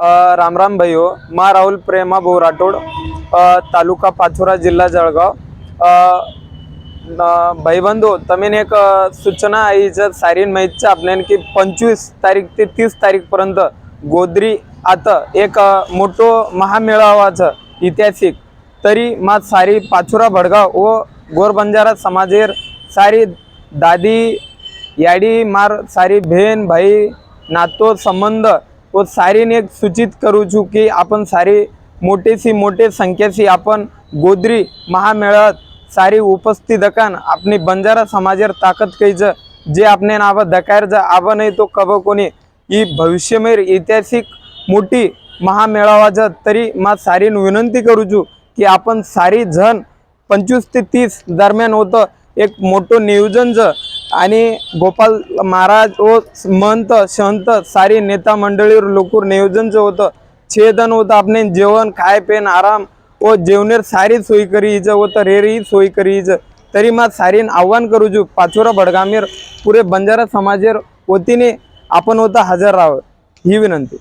राम राम भाई हो मा राहुल प्रेमा भाऊ राठोड तालुका पाथुरा जिल्हा जळगाव. भाईबंधू तमीन एक सूचना आई जर सायरीन माहीतच्या आपल्यान की पंचवीस तारीख ते तीस तारीखपर्यंत गोदरी आता एक मोठो महामेळावाचं ऐतिहासिक. तरी मा सारी पाथुरा भडगाव व गोरबंजारा समाजेर सारी दादी याडी मार सारी बहीण भाई नातो संबंध व सारीने एक सूचित करू छू की आपण सारी मोठेशी मोठे संख्याशी आपण गोदरी महामेळत सारी उपस्थित दकान आपली बंजारा समाजेर ताकद कैज जे। आपने नाव दकायर जा आव नाही तो कब कोणी ही भविष्यमेर ऐतिहासिक मोठी महामेळावा ज तरी मा सारीन विनंती करू छू की आपण सारी जण पंचवीस ते तीस दरम्यान होतं। एक मोठं नियोजन ज आणि गोपाल महाराज हो, व महंत संत सारी नेता मंडळीवर लोकूर नियोजनचं होतं छेदन होतं आपले जेवण खाय पेन आराम व जेवणेर सारी सोयी करी होतं रेरही तर सोयी करी तरी मा सारीन आव्हान करू जू पाचोरा भडगामेर पुरे बंजारा समाजेर वतीने आपण होता हजर राहावं. ही विनंती.